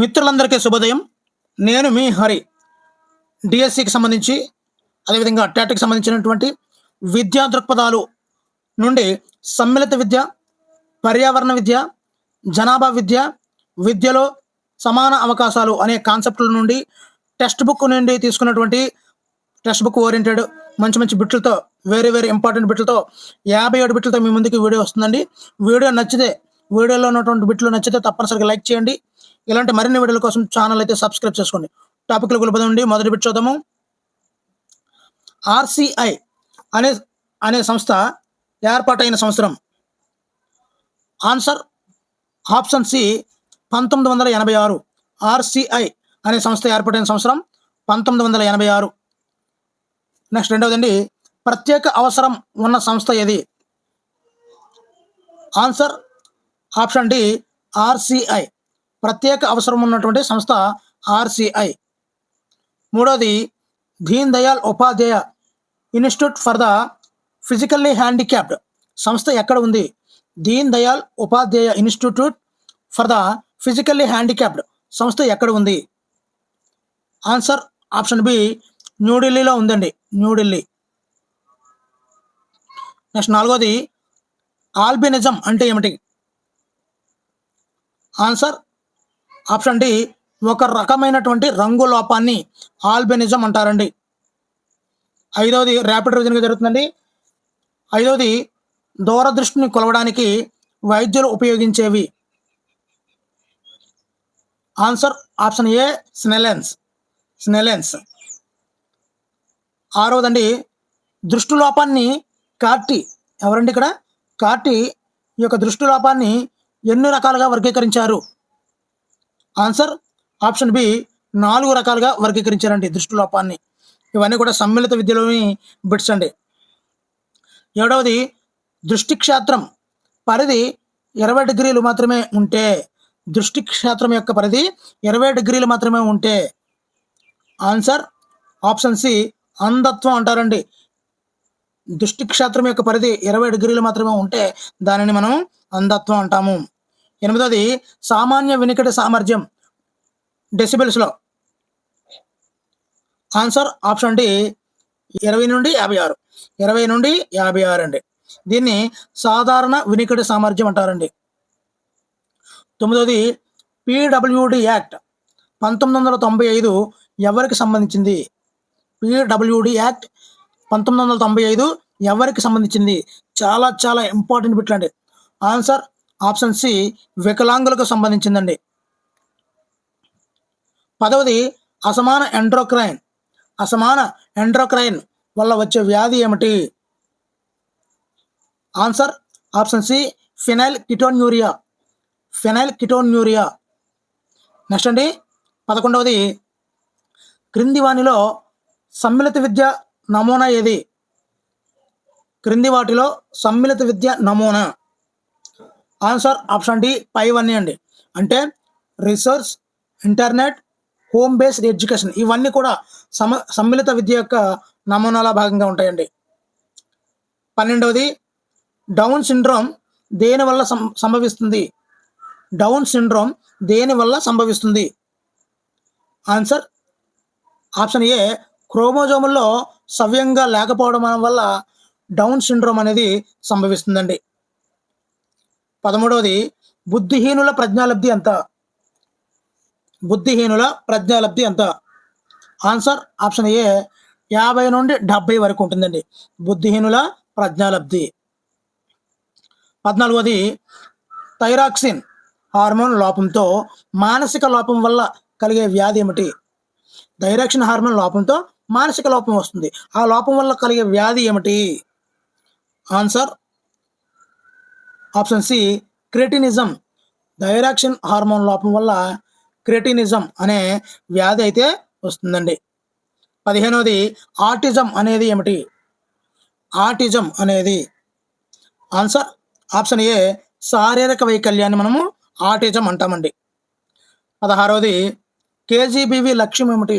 మిత్రులందరికీ శుభోదయం. నేను మీ హరి. డిఎస్సికి సంబంధించి అదేవిధంగా టెట్కి సంబంధించినటువంటి విద్యా దృక్పథాలు నుండి సమ్మిళిత విద్య పర్యావరణ విద్య జనాభా విద్య విద్యలో సమాన అవకాశాలు అనే కాన్సెప్టుల నుండి టెక్స్ట్ బుక్ నుండి తీసుకున్నటువంటి టెక్స్ట్ బుక్ ఓరియంటెడ్ మంచి మంచి బిట్లతో వేరే వేరే ఇంపార్టెంట్ బిట్లతో యాభై ఏడు బిట్లతో మీ ముందుకి వీడియో వస్తుందండి. వీడియో నచ్చితే వీడియోలో ఉన్నటువంటి బిట్లు నచ్చితే తప్పనిసరిగా లైక్ చేయండి. ఇలాంటి మరిన్ని వీడియోల కోసం ఛానల్ అయితే సబ్స్క్రైబ్ చేసుకోండి. టాపిక్లు గులిపదండి మొదటి పెట్టి చూద్దాము. ఆర్సిఐ అనే అనే సంస్థ ఏర్పాటైన సంవత్సరం. ఆన్సర్ ఆప్షన్ సి పంతొమ్మిది వందల ఎనభై ఆరు. ఆర్సిఐ అనే సంస్థ ఏర్పాటైన సంవత్సరం పంతొమ్మిది వందల ఎనభై ఆరు. నెక్స్ట్ రెండవదండి. ప్రత్యేక అవసరం ఉన్న సంస్థ ఏది? Answer option D RCI. ప్రత్యేక అవసరం ఉన్నటువంటి సంస్థ ఆర్సిఐ. మూడోది Deen Dayal Upadhyaya institute for the physically handicapped. సంస్థ ఎక్కడ ఉంది? Deen Dayal Upadhyaya institute for the physically handicapped. సంస్థ ఎక్కడ ఉంది? ఆన్సర్ ఆప్షన్ బి న్యూఢిల్లీలో ఉందండి. న్యూఢిల్లీ. నెక్స్ట్ నాలుగోది ఆల్బినిజం అంటే ఏమిటి? ఆన్సర్ ఆప్షన్ డి ఒక రకమైనటువంటి రంగు లోపాన్ని ఆల్బెనిజం అంటారండి. ఐదవది ర్యాపిడ్ రివిజన్గా జరుగుతుందండి. ఐదవది దూరదృష్టిని కొలవడానికి వైద్యులు ఉపయోగించేవి. ఆన్సర్ ఆప్షన్ ఏ స్నెలెన్స్. స్నెలెన్స్. ఆరవదండి దృష్టి లోపాన్ని కార్టి. ఎవరండి ఇక్కడ? కార్టి ఈ యొక్క దృష్టి లోపాన్ని ఎన్ని రకాలుగా వర్గీకరించారు? ఆన్సర్ ఆప్షన్ బి నాలుగు రకాలుగా వర్గీకరించారండి దృష్టి లోపాన్ని. ఇవన్నీ కూడా సమ్మిళిత విద్యలోని బిట్స్ అండి. ఏడవది దృష్టి క్షేత్రం పరిధి ఇరవై డిగ్రీలు మాత్రమే ఉంటే దృష్టి క్షేత్రం యొక్క పరిధి ఇరవై డిగ్రీలు మాత్రమే ఉంటే ఆన్సర్ ఆప్షన్ సి అంధత్వం అంటారండి. దృష్టి క్షేత్రం యొక్క పరిధి ఇరవై డిగ్రీలు మాత్రమే ఉంటే దానిని మనం అంధత్వం అంటాము. ఎనిమిదోది సామాన్య వినికిడి సామర్థ్యం. డెసిబెల్స్లో ఆన్సర్ ఆప్షన్ డి ఇరవై నుండి యాభై ఆరు. ఇరవై నుండి యాభై ఆరు అండి. దీన్ని సాధారణ వినికిడి సామర్థ్యం అంటారండి. తొమ్మిదోది పిడబ్ల్యూడి యాక్ట్ పంతొమ్మిది వందల తొంభై ఐదు ఎవరికి సంబంధించింది? పిడబ్ల్యూడి యాక్ట్ పంతొమ్మిది వందల తొంభై ఐదు ఎవరికి సంబంధించింది? చాలా చాలా ఇంపార్టెంట్ బిట్లు అండి ఆన్సర్ ఆప్షన్ సి వికలాంగులకు సంబంధించిందండి. పదవది అసమాన ఎండ్రోక్రైన్. అసమాన ఎండ్రోక్రైన్ వల్ల వచ్చే వ్యాధి ఏమిటి? Answer option C phenylketonuria phenylketonuria next అండి పదకొండవది క్రింది వాణిలో సమ్మిళిత విద్య నమూనా ఏది? క్రింది వాటిలో సమ్మిళిత విద్య నమూనా. ఆన్సర్ ఆప్షన్ డి పైవన్నీ అండి అంటే research internet home based education ఇవన్నీ కూడా సమ సమ్మిళిత విద్య యొక్క నమూనాల భాగంగా ఉంటాయండి. పన్నెండవది డౌన్ సిండ్రోమ్ దేని వల్ల సం- సంభవిస్తుంది? డౌన్ సిండ్రోమ్ దేని వల్ల సంభవిస్తుంది? ఆన్సర్ ఆప్షన్ ఏ క్రోమోజోముల్లో సవ్యంగా లేకపోవడం వల్ల డౌన్ సిండ్రోమ్ అనేది సంభవిస్తుందండి. పదమూడవది బుద్ధిహీనుల ప్రజ్ఞాలబ్ధి ఎంత? బుద్ధిహీనుల ప్రజ్ఞాలబ్ధి ఎంత? ఆన్సర్ ఆప్షన్ ఏ యాభై నుండి డెబ్బై వరకు ఉంటుందండి. బుద్ధిహీనుల ప్రజ్ఞాలబ్ధి. పద్నాలుగోది థైరాక్సిన్ హార్మోన్ లోపంతో మానసిక లోపం వల్ల కలిగే వ్యాధి ఏమిటి? థైరాక్సిన్ హార్మోన్ లోపంతో మానసిక లోపం వస్తుంది. ఆ లోపం వల్ల కలిగే వ్యాధి ఏమిటి? Answer option C cretinism. Thyroxine hormone లోపం వల్ల క్రెటినిజం అనే వ్యాధి అయితే వస్తుందండి. పదిహేనవది ఆటిజం అనేది ఏమిటి? ఆటిజం అనేది ఆన్సర్ ఆప్షన్ ఏ శారీరక వైకల్యాన్ని మనము ఆటిజం అంటామండి. పదహారవది కేజీబీవి లక్ష్యం ఏమిటి?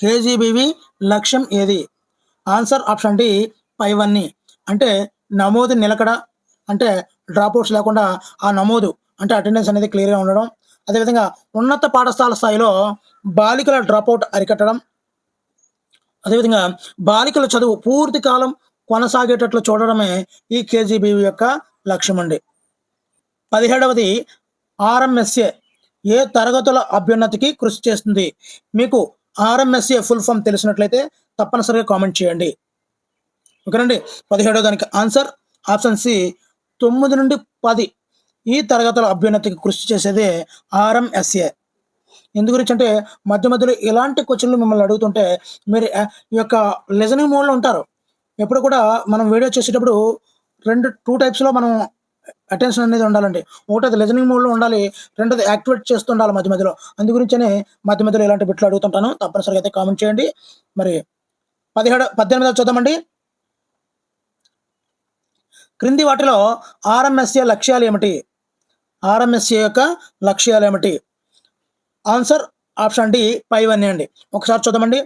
కేజీబీవి లక్ష్యం ఏది? ఆన్సర్ ఆప్షన్ డి పైవన్నీ అంటే నమోదు నిలకడ అంటే డ్రాప్అవుట్స్ లేకుండా ఆ నమోదు అంటే అటెండెన్స్ అనేది క్లియర్గా ఉండడం. అదేవిధంగా ఉన్నత పాఠశాల స్థాయిలో బాలికల డ్రాప్అవుట్ అరికట్టడం. అదేవిధంగా బాలికల చదువు పూర్తి కాలం కొనసాగేటట్లు చూడడమే ఈ కేజీబీ యొక్క లక్ష్యం అండి. పదిహేడవది ఆర్ఎంఎస్ఏ ఏ తరగతుల అభ్యున్నతికి కృషి చేస్తుంది? మీకు ఆర్ఎంఎస్ఏ ఫుల్ ఫామ్ తెలిసినట్లయితే తప్పనిసరిగా కామెంట్ చేయండి. ఓకేనండి? పదిహేడవ దానికి ఆన్సర్ ఆప్షన్ సి తొమ్మిది నుండి పది ఈ తరగతుల అభ్యున్నతికి కృషి చేసేదే ఆర్ఎంఎస్ఏ. ఎందు గురించి అంటే మధ్య మధ్యలో ఇలాంటి క్వశ్చన్లు మిమ్మల్ని అడుగుతుంటే మీరు ఈ యొక్క లిజనింగ్ మోడ్లో ఉంటారు. ఎప్పుడు కూడా మనం వీడియో చేసేటప్పుడు రెండు టూ టైప్స్లో మనం అటెన్షన్ అనేది ఉండాలండి. ఒకటది లిజనింగ్ మోడ్లో ఉండాలి రెండోది యాక్టివేట్ చేస్తుండాలి మధ్య మధ్యలో. అందుగురించనే మధ్య మధ్యలో ఇలాంటి బిట్లు అడుగుతుంటాను. తప్పనిసరిగా అయితే కామెంట్ చేయండి. మరి పదిహేడు పద్దెనిమిది చూద్దామండి క్రింది వాటిలో ఆర్ఎంఎస్ఏ లక్ష్యాలు ఏమిటి? ఆర్ఎంఎస్ఏ యొక్క లక్ష్యాలు ఏమిటి? ఆన్సర్ ఆప్షన్ డి పైవన్నీ అండి. ఒకసారి చూద్దామండి.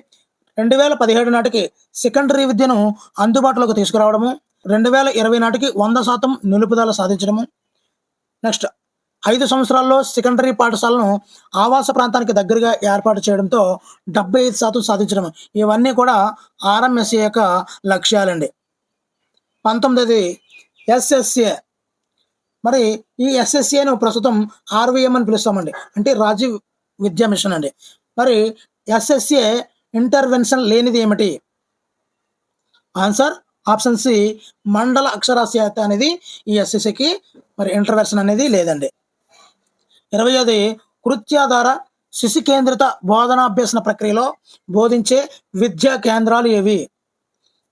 రెండు వేల పదిహేడు నాటికి సెకండరీ విద్యను అందుబాటులోకి తీసుకురావడము రెండు వేల ఇరవై నాటికి వంద శాతం నిలుపుదల సాధించడము. నెక్స్ట్ ఐదు సంవత్సరాల్లో సెకండరీ పాఠశాలను ఆవాస ప్రాంతానికి దగ్గరగా ఏర్పాటు చేయడంతో డెబ్బై ఐదు శాతం సాధించడం ఇవన్నీ కూడా ఆర్ఎంఎస్ఏ యొక్క లక్ష్యాలండి. పంతొమ్మిది ఎస్ఎస్ఏ. మరి ఈ ఎస్ఎస్ఏను ప్రస్తుతం ఆర్వీఎం అని పిలుస్తామండి. అంటే రాజీవ్ విద్యా మిషన్ అండి. మరి ఎస్ఎస్ఏ ఇంటర్వెన్షన్ లేనిది ఏమిటి? ఆన్సర్ ఆప్షన్ సి మండల అక్షరాస్యత అనేది ఈ ఎస్ఎస్సికి మరి ఇంటర్వెన్షన్ అనేది లేదండి. ఇరవైది కృత్యాధార శిశు కేంద్రిత బోధనాభ్యసన ప్రక్రియలో బోధించే విద్యా కేంద్రాలు ఏవి?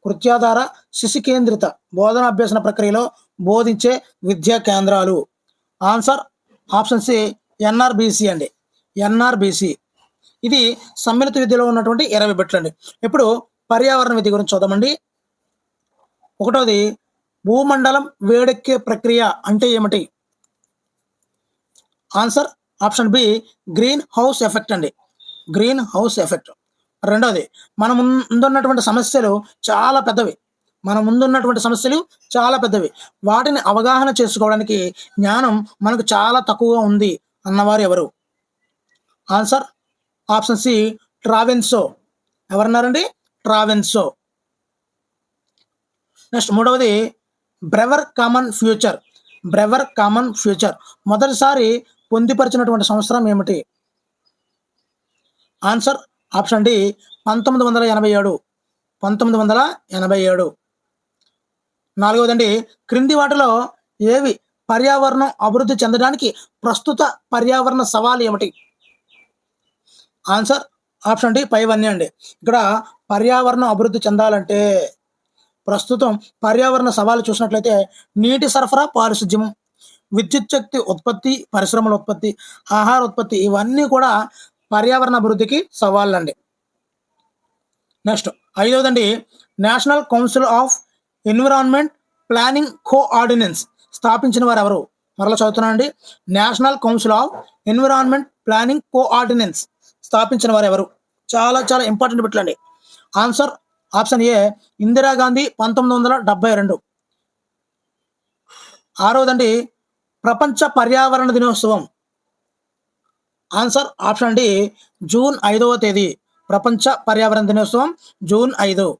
కృత్యాధార శిశు కేంద్రిత బోధనాభ్యసన ప్రక్రియలో బోధించే విద్యా కేంద్రాలు. ఆన్సర్ ఆప్షన్ సి ఎన్ఆర్బిసి అండి. ఎన్ఆర్బిసి ఇది సమ్మిళిత విద్యలో ఉన్నటువంటి ఇరవై బిట్లు అండి ఇప్పుడు పర్యావరణ విద్య గురించి చూద్దామండి. ఒకటోది భూమండలం వేడెక్కే ప్రక్రియ అంటే ఏమిటి? Answer option B greenhouse effect అండి. Greenhouse effect. రెండవది మన ముందున్నటువంటి సమస్యలు చాలా పెద్దవి. మన ముందున్నటువంటి సమస్యలు చాలా పెద్దవి. వాటిని అవగాహన చేసుకోవడానికి జ్ఞానం మనకు చాలా తక్కువగా ఉంది అన్నవారు ఎవరు? ఆన్సర్ ఆప్షన్ సి ట్రావెన్సో. ఎవరన్నారండి? ట్రావెన్సో. నెక్స్ట్ మూడవది బ్రెవర్ కామన్ ఫ్యూచర్. బ్రెవర్ కామన్ ఫ్యూచర్. మొదటిసారి పొందిపరిచినటువంటి సంవత్సరం ఏమిటి? ఆన్సర్ ఆప్షన్ డి పంతొమ్మిది వందల ఎనభై ఏడు. పంతొమ్మిది వందల ఎనభై ఏడు. నాలుగవదండి క్రింది వాటిలో ఏవి పర్యావరణం అభివృద్ధి చెందడానికి ప్రస్తుత పర్యావరణ సవాలు ఏమిటి? ఆన్సర్ ఆప్షన్ డి పైవన్నీ అండి. ఇక్కడ పర్యావరణం అభివృద్ధి చెందాలంటే ప్రస్తుతం పర్యావరణ సవాలు చూసినట్లయితే నీటి సరఫరా పారిశుద్ధ్యం విద్యుత్ శక్తి ఉత్పత్తి పరిశ్రమల ఉత్పత్తి ఆహార ఉత్పత్తి ఇవన్నీ కూడా పర్యావరణ అభివృద్ధికి సవాళ్ళండి. Next ఐదవదండి national council of environment planning coordination స్థాపించిన వారు ఎవరు మరలా చదువుతున్నానండి. National council of environment planning coordination స్థాపించిన వారు ఎవరు చాలా చాలా ఇంపార్టెంట్ పెట్టండి ఆన్సర్ ఆప్షన్ ఏ ఇందిరాగాంధీ పంతొమ్మిది వందల డెబ్బై రెండు. ఆరవదండి ప్రపంచ పర్యావరణ దినోత్సవం ఆన్సర్ ఆప్షన్ డి జూన్ ఐదవ తేదీ ప్రపంచ పర్యావరణ దినోత్సవం జూన్ ఐదు.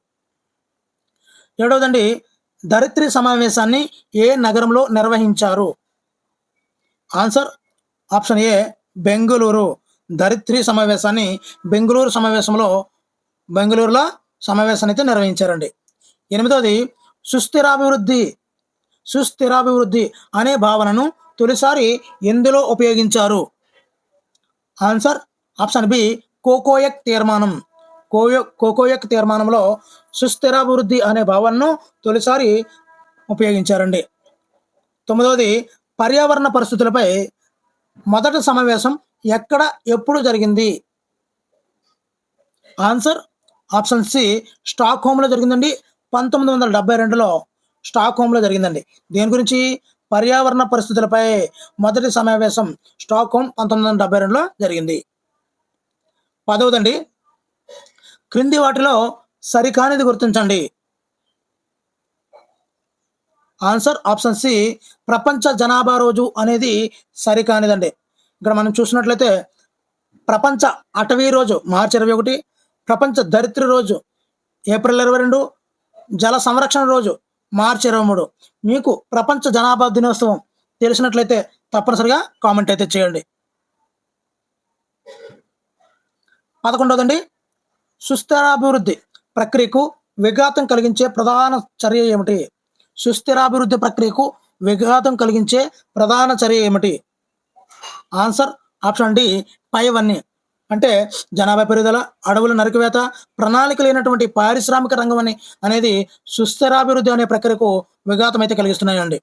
ఏడవదండి ధరిత్రి సమావేశాన్ని ఏ నగరంలో నిర్వహించారు? Answer option A Bengaluru. ధరిత్రి సమావేశాన్ని బెంగళూరు సమావేశంలో బెంగళూరులో సమావేశాన్ని అయితే నిర్వహించారండి. ఎనిమిదవది సుస్థిరాభివృద్ధి సుస్థిరాభివృద్ధి అనే భావనను తొలిసారి ఎందులో ఉపయోగించారు? ఆన్సర్ ఆప్షన్ బి కోకోయక్ తీర్మానం. కోయో కోకోయక్ తీర్మానంలో సుస్థిరాభివృద్ధి అనే భావనను తొలిసారి ఉపయోగించారండి. తొమ్మిదవది పర్యావరణ పరిస్థితులపై మొదటి సమావేశం ఎక్కడ ఎప్పుడు జరిగింది? ఆన్సర్ ఆప్షన్ సి స్టాక్ హోమ్లో జరిగిందండి. పంతొమ్మిది వందల డెబ్బై రెండులో స్టాక్ హోమ్లో జరిగిందండి. దేని గురించి? పర్యావరణ పరిస్థితులపై మొదటి సమావేశం స్టాక్ హోమ్ పంతొమ్మిది వందల డెబ్బై రెండులో జరిగింది. పదవదండి. క్రింది వాటిలో సరికానిది గుర్తించండి. ఆన్సర్ ఆప్షన్ సి ప్రపంచ జనాభా రోజు అనేది సరికానిదండి. ఇక్కడ మనం చూసినట్లయితే ప్రపంచ అటవీ రోజు మార్చి ఇరవై ఒకటి ప్రపంచ దరిద్ర రోజు ఏప్రిల్ ఇరవై రెండు జల సంరక్షణ రోజు మార్చి ఇరవై మూడు. మీకు ప్రపంచ జనాభా దినోత్సవం తెలిసినట్లయితే తప్పనిసరిగా కామెంట్ అయితే చేయండి. పదకొండవదండి. సుస్థిరాభివృద్ధి ప్రక్రియకు విఘాతం కలిగించే ప్రధాన చర్య ఏమిటి? సుస్థిరాభివృద్ధి ప్రక్రియకు విఘాతం కలిగించే ప్రధాన చర్య ఏమిటి? ఆన్సర్ ఆప్షన్ డి పైవన్నీ అంటే జనాభా పెరుగుదల అడవుల నరికివేత ప్రణాళిక లేనటువంటి పారిశ్రామిక రంగం అని అనేది సుస్థిరాభివృద్ధి అనే ప్రక్రియకు విఘాతం అయితే కలిగిస్తున్నాయండి.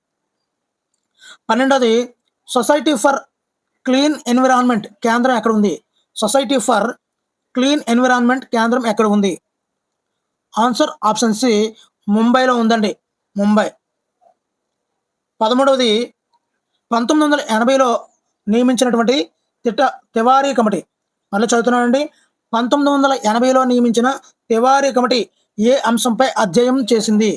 పన్నెండోది సొసైటీ ఫర్ క్లీన్ ఎన్విరాన్మెంట్ కేంద్రం ఎక్కడ ఉంది? సొసైటీ ఫర్ క్లీన్ ఎన్విరాన్మెంట్ కేంద్రం ఎక్కడ ఉంది? ఆన్సర్ ఆప్షన్ సి ముంబైలో ఉందండి. ముంబై. పదమూడవది పంతొమ్మిది వందల ఎనభైలో నియమించినటువంటి తిట్ట తివారీ కమిటీ. మళ్ళీ చదువుతున్నానండి పంతొమ్మిది వందల ఎనభైలో నియమించిన తివారీ కమిటీ ఏ అంశంపై అధ్యయనం చేసింది?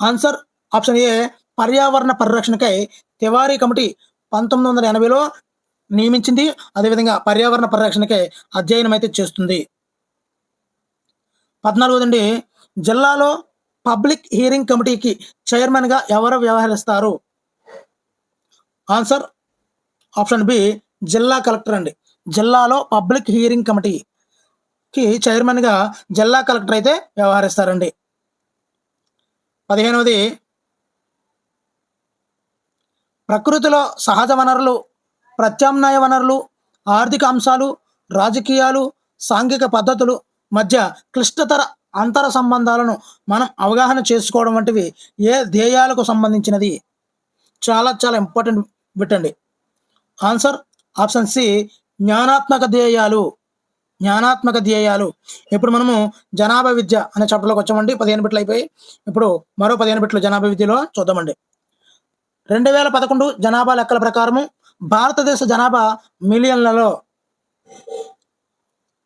ఆన్సర్ ఆప్షన్ ఏ పర్యావరణ పరిరక్షణకై తివారీ కమిటీ పంతొమ్మిది వందల ఎనభైలో నియమించింది. అదేవిధంగా పర్యావరణ పరిరక్షణకై అధ్యయనం అయితే చేస్తుంది. పద్నాలుగోదండి జిల్లాలో పబ్లిక్ హియరింగ్ కమిటీకి చైర్మన్గా ఎవరు వ్యవహరిస్తారు? ఆన్సర్ ఆప్షన్ బి జిల్లా కలెక్టర్ అండి. జిల్లాలో పబ్లిక్ హియరింగ్ కమిటీకి చైర్మన్గా జిల్లా కలెక్టర్ అయితే వ్యవహరిస్తారండి. పదిహేనవది ప్రకృతిలో సహజ వనరులు ప్రత్యామ్నాయ వనరులు ఆర్థిక అంశాలు రాజకీయాలు సాంఘిక పద్ధతులు మధ్య క్లిష్టతర అంతర సంబంధాలను మనం అవగాహన చేసుకోవడం వంటివి ఏ ధ్యేయాలకు సంబంధించినది? చాలా చాలా ఇంపార్టెంట్ పెట్టండి ఆన్సర్ ఆప్షన్ సి జ్ఞానాత్మక ధ్యేయాలు. జ్ఞానాత్మక ధ్యేయాలు. ఇప్పుడు మనము జనాభా విద్య అనే చాప్టర్లోకి వచ్చామండి. పదిహేను బిట్లు అయిపోయి. ఇప్పుడు మరో పదిహేను బిట్లు జనాభా విద్యలో చూద్దామండి. రెండు వేల పదకొండు జనాభా లెక్కల ప్రకారము భారతదేశ జనాభా మిలియన్లలో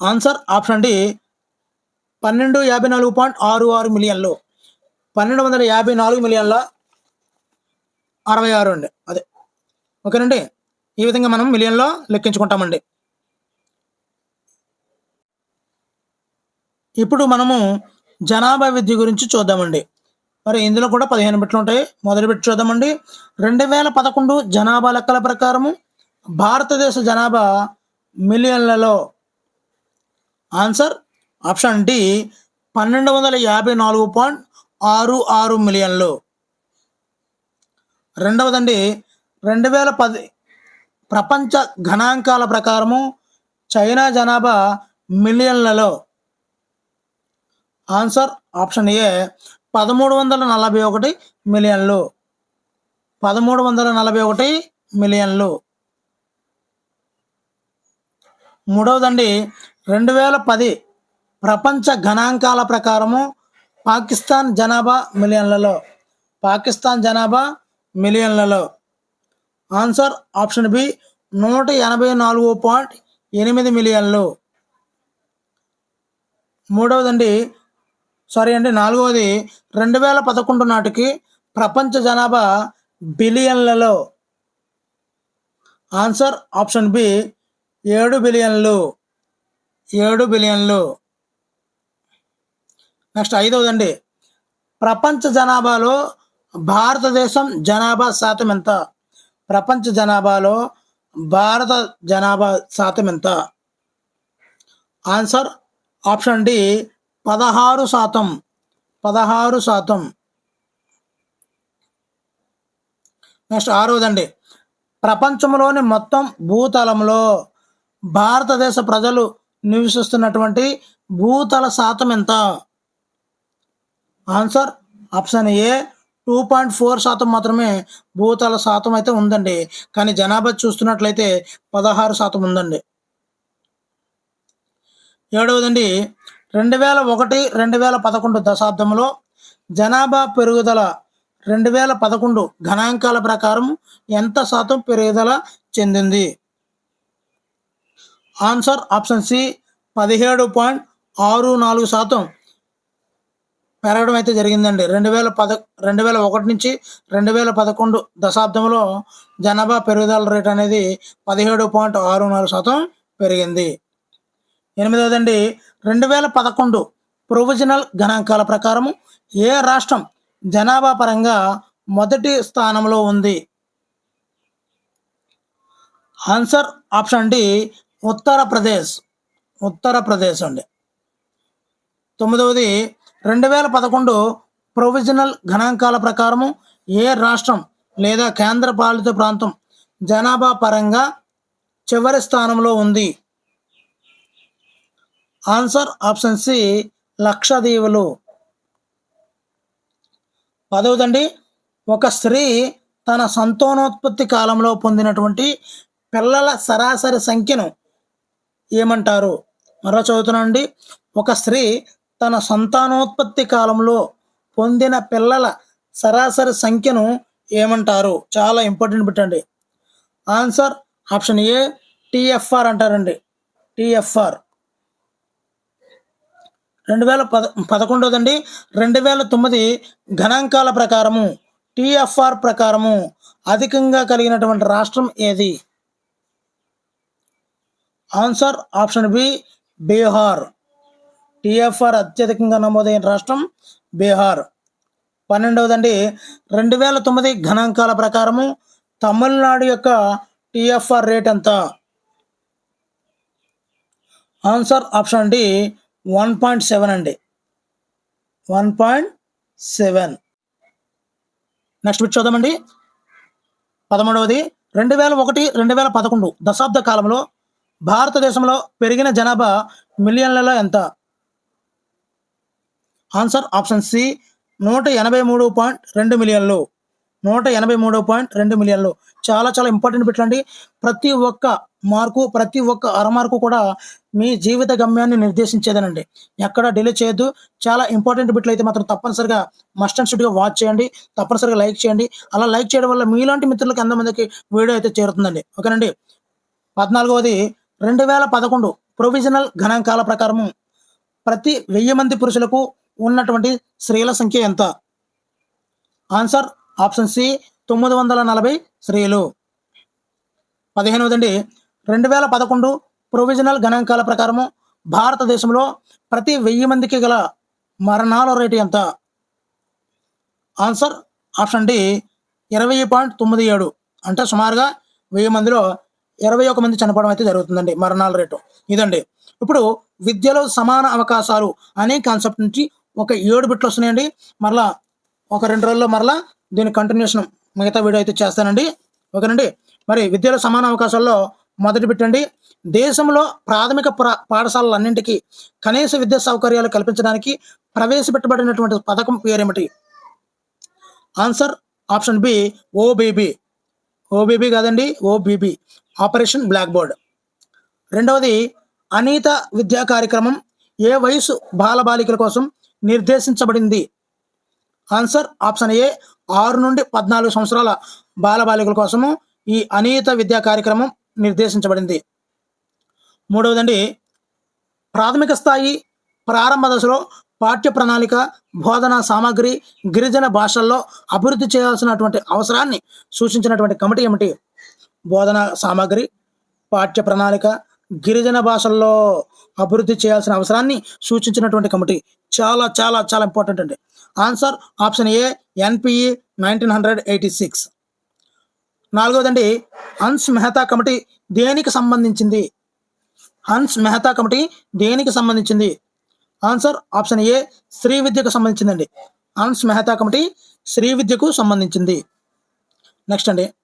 ఆన్సర్ ఆప్షన్ డి పన్నెండు యాభై నాలుగు పాయింట్ ఆరు ఆరు మిలియన్లు. పన్నెండు వందల యాభై నాలుగు మిలియన్ల అరవై ఆరు అండి. అదే. ఓకేనండి? ఈ విధంగా మనం మిలియన్లో లెక్కించుకుంటామండి. ఇప్పుడు మనము జనాభా విద్య గురించి చూద్దామండి. మరి ఇందులో కూడా పదిహేను బిట్లు ఉంటాయి. మొదటి బిట్ చూద్దామండి. రెండు వేల పదకొండు జనాభా లెక్కల ప్రకారము భారతదేశ జనాభా మిలియన్లలో ఆన్సర్ ఆప్షన్ డి పన్నెండు వందల యాభై నాలుగు పాయింట్ ఆరు ఆరు మిలియన్లు. రెండవదండి రెండు వేల పది ప్రపంచ గణాంకాల ప్రకారము చైనా జనాభా మిలియన్లలో. ఆన్సర్ ఆప్షన్ ఏ పదమూడు వందల నలభై ఒకటి మిలియన్లు. పదమూడు వందల నలభై ఒకటి మిలియన్లు. మూడవదండి రెండు వేల పది ప్రపంచ గణాంకాల ప్రకారము పాకిస్తాన్ జనాభా మిలియన్లలో. పాకిస్తాన్ జనాభా మిలియన్లలో. ఆన్సర్ ఆప్షన్ బి నూట ఎనభై నాలుగు పాయింట్ ఎనిమిది మిలియన్లు. మూడవదండి సారీ అండి నాలుగవది రెండు వేల పదకొండు నాటికి ప్రపంచ జనాభా బిలియన్లలో. ఆన్సర్ ఆప్షన్ బి ఏడు బిలియన్లు ఏడు బిలియన్లు. నెక్స్ట్ ఐదవదండి ప్రపంచ జనాభాలో భారతదేశం జనాభా శాతం ఎంత? ప్రపంచ జనాభాలో భారత జనాభా శాతం ఎంత? ఆన్సర్ ఆప్షన్ డి పదహారు శాతం. పదహారు శాతం. నెక్స్ట్ ఆరవదండి. ప్రపంచంలోని మొత్తం భూతలంలో భారతదేశ ప్రజలు నివసిస్తున్నటువంటి భూతల శాతం ఎంత? Answer option A two point four శాతం మాత్రమే భూతల శాతం అయితే ఉందండి. కానీ జనాభా చూస్తున్నట్లయితే పదహారు శాతం ఉందండి. ఏడవదండి. రెండు వేల ఒకటి రెండు వేల పదకొండు దశాబ్దంలో జనాభా పెరుగుదల రెండు వేల పదకొండు గణాంకాల ప్రకారం ఎంత శాతం పెరుగుదల చెందింది? ఆన్సర్ ఆప్షన్ సి పదిహేడు పాయింట్ ఆరు నాలుగు శాతం. పెరగడం అయితే జరిగిందండి. రెండు వేల పద రెండు వేల ఒకటి నుంచి రెండు వేల పదకొండు దశాబ్దంలో జనాభా పెరుగుదల రేట్ అనేది పదిహేడు పాయింట్ ఆరు నాలుగు శాతం పెరిగింది. ఎనిమిదవదండి రెండు వేల పదకొండు ప్రొవిజనల్ గణాంకాల ప్రకారం ఏ రాష్ట్రం జనాభా పరంగా మొదటి స్థానంలో ఉంది? Answer option D Uttar Pradesh. Uttar Pradesh అండి. తొమ్మిదవది రెండు వేల పదకొండు ప్రొవిజనల్ గణాంకాల ప్రకారము ఏ రాష్ట్రం లేదా కేంద్ర పాలిత ప్రాంతం జనాభా పరంగా చివరి స్థానంలో ఉంది? ఆన్సర్ ఆప్షన్ సి లక్షదీవులు పదవదండి. ఒక స్త్రీ తన సంతానోత్పత్తి కాలంలో పొందినటువంటి పిల్లల సరాసరి సంఖ్యను ఏమంటారు? మరో చదువుతున్నానండి. ఒక స్త్రీ తన సంతానోత్పత్తి కాలంలో పొందిన పిల్లల సరాసరి సంఖ్యను ఏమంటారు? చాలా ఇంపార్టెంట్ పెట్టండి. ఆన్సర్ ఆప్షన్ ఏ టిఎఫ్ఆర్ అంటారండి. టిఎఫ్ఆర్. రెండు వేల పద పదకొండోదండి. రెండు వేల తొమ్మిది గణాంకాల ప్రకారము టిఎఫ్ఆర్ ప్రకారము అధికంగా కలిగినటువంటి రాష్ట్రం ఏది? Answer option B Bihar. TFR అత్యధికంగా నమోదైన రాష్ట్రం బీహార్. పన్నెండవదండి రెండు వేల తొమ్మిది గణాంకాల ప్రకారము తమిళనాడు యొక్క టిఎఫ్ఆర్ రేట్ ఎంత? Answer option D one point seven అండి. One point seven. Next bit చూద్దామండి పదమూడవది రెండు వేల ఒకటి రెండు వేల పదకొండు దశాబ్ద కాలంలో భారతదేశంలో పెరిగిన జనాభా మిలియన్లలో ఎంత? ఆన్సర్ ఆప్షన్ సి నూట ఎనభై మూడు పాయింట్ రెండు మిలియన్లు. నూట ఎనభై మూడు పాయింట్ రెండు మిలియన్లు. చాలా చాలా ఇంపార్టెంట్ పెట్టండి ప్రతి ఒక్క మార్కు ప్రతి ఒక్క అరమార్కు కూడా మీ జీవిత గమ్యాన్ని నిర్దేశించేదనండి. ఎక్కడ డిలే చేయొద్దు. చాలా ఇంపార్టెంట్ బిట్లు అయితే మాత్రం తప్పనిసరిగా మస్ట్ అండ్ షుడ్గా వాచ్ చేయండి. తప్పనిసరిగా లైక్ చేయండి. అలా లైక్ చేయడం వల్ల మీలాంటి మిత్రులకు ఎంతమందికి వీడియో అయితే చేరుతుందండి. ఓకేనండి. పద్నాలుగవది రెండు వేల పదకొండు ప్రొవిజనల్ గణాంకాల ప్రకారము ప్రతి వెయ్యి మంది పురుషులకు ఉన్నటువంటి స్త్రీల సంఖ్య ఎంత? ఆన్సర్ ఆప్షన్ సి తొమ్మిది వందల నలభై స్త్రీలు. పదిహేనవదండి రెండు వేల పదకొండు ప్రొవిజనల్ గణాంకాల ప్రకారము భారతదేశంలో ప్రతి వెయ్యి మందికి గల మరణాల రేటు ఎంత? ఆన్సర్ ఆప్షన్ డి ఇరవై పాయింట్ తొమ్మిది ఏడు. అంటే సుమారుగా వెయ్యి మందిలో ఇరవై ఒక మంది చనిపోవడం అయితే జరుగుతుందండి మరణాల రేటు. ఇదండి. ఇప్పుడు విద్యలో సమాన అవకాశాలు అనే కాన్సెప్ట్ నుంచి ఒక ఏడు బిట్లు వస్తున్నాయండి. మరలా ఒక రెండు రోజుల్లో మరలా దీని కంటిన్యూషన్ మిగతా వీడియో అయితే చేస్తానండి. ఓకేనండి? మరి విద్యలో సమాన అవకాశాల్లో మొదటి పెట్టండి దేశంలో ప్రాథమిక పాఠశాలలన్నింటికీ కనీస విద్యా సౌకర్యాలు కల్పించడానికి ప్రవేశపెట్టబడినటువంటి పథకం పేరేమిటి? Answer option B OBB. OBB కాదండి ఓబీబీ. ఆపరేషన్ బ్లాక్ బోర్డ్ రెండవది అనీత విద్యా కార్యక్రమం ఏ వయసు బాలబాలికల కోసం నిర్దేశించబడింది. ఆన్సర్ ఆప్షన్ ఏ ఆరు నుండి పద్నాలుగు సంవత్సరాల బాలబాలికల కోసము ఈ అనీత విద్యా కార్యక్రమం నిర్దేశించబడింది. మూడవదండి ప్రాథమిక స్థాయి ప్రారంభ దశలో పాఠ్య ప్రణాళిక బోధనా సామాగ్రి గిరిజన భాషల్లో అభివృద్ధి చేయాల్సినటువంటి అవసరాన్ని సూచించినటువంటి కమిటీ ఏమిటి? బోధనా సామాగ్రి పాఠ్య ప్రణాళిక గిరిజన భాషల్లో అభివృద్ధి చేయాల్సిన అవసరాన్ని సూచించినటువంటి కమిటీ. చాలా చాలా చాలా ఇంపార్టెంట్ అండి. Answer option A NPE nineteen hundred eighty six. నాలుగవదండి Hans Mehta committee దేనికి సంబంధించింది? హన్స్ మెహతా కమిటీ దేనికి సంబంధించింది? ఆన్సర్ ఆప్షన్ ఏ శ్రీ విద్యకు సంబంధించిందండి. హన్స్ మెహతా కమిటీ శ్రీ విద్యకు సంబంధించింది. నెక్స్ట్ అండి.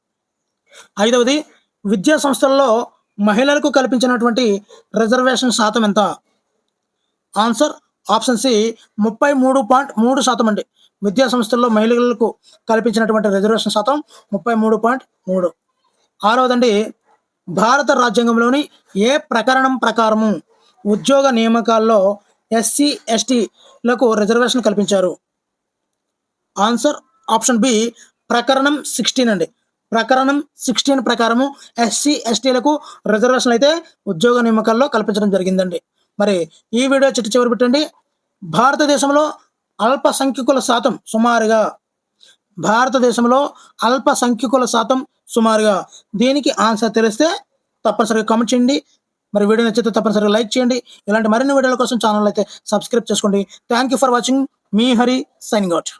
ఐదవది విద్యా సంస్థల్లో మహిళలకు కల్పించినటువంటి రిజర్వేషన్ శాతం ఎంత? ఆన్సర్ ఆప్షన్ సి ముప్పై మూడు పాయింట్ మూడు శాతం అండి. విద్యా సంస్థల్లో మహిళలకు కల్పించినటువంటి రిజర్వేషన్ శాతం ముప్పై మూడు పాయింట్ మూడు. ఆరవదండి భారత రాజ్యాంగంలోని ఏ ప్రకరణం ప్రకారము ఉద్యోగ నియామకాల్లో ఎస్సీ ఎస్టీలకు రిజర్వేషన్ కల్పించారు? ఆన్సర్ ఆప్షన్ బి ప్రకరణం సిక్స్టీన్ అండి. ప్రకరణం సిక్స్టీన్ ప్రకారము ఎస్సీ ఎస్టీలకు రిజర్వేషన్ అయితే ఉద్యోగ నియామకాల్లో కల్పించడం జరిగిందండి. మరి ఈ వీడియో చిట్టు చివరి పెట్టండి. భారతదేశంలో అల్పసంఖ్యకుల శాతం సుమారుగా భారతదేశంలో అల్పసంఖ్యకుల శాతం సుమారుగా దీనికి ఆన్సర్ తెలిస్తే తప్పనిసరిగా కామెంట్ చేయండి. మరి వీడియో నచ్చితే తప్పనిసరిగా లైక్ చేయండి. ఇలాంటి మరిన్ని వీడియోల కోసం ఛానల్ అయితే సబ్స్క్రైబ్ చేసుకోండి. థ్యాంక్ యూ ఫర్ వాచింగ్ మీ హరి సైనింగ్ అవుట్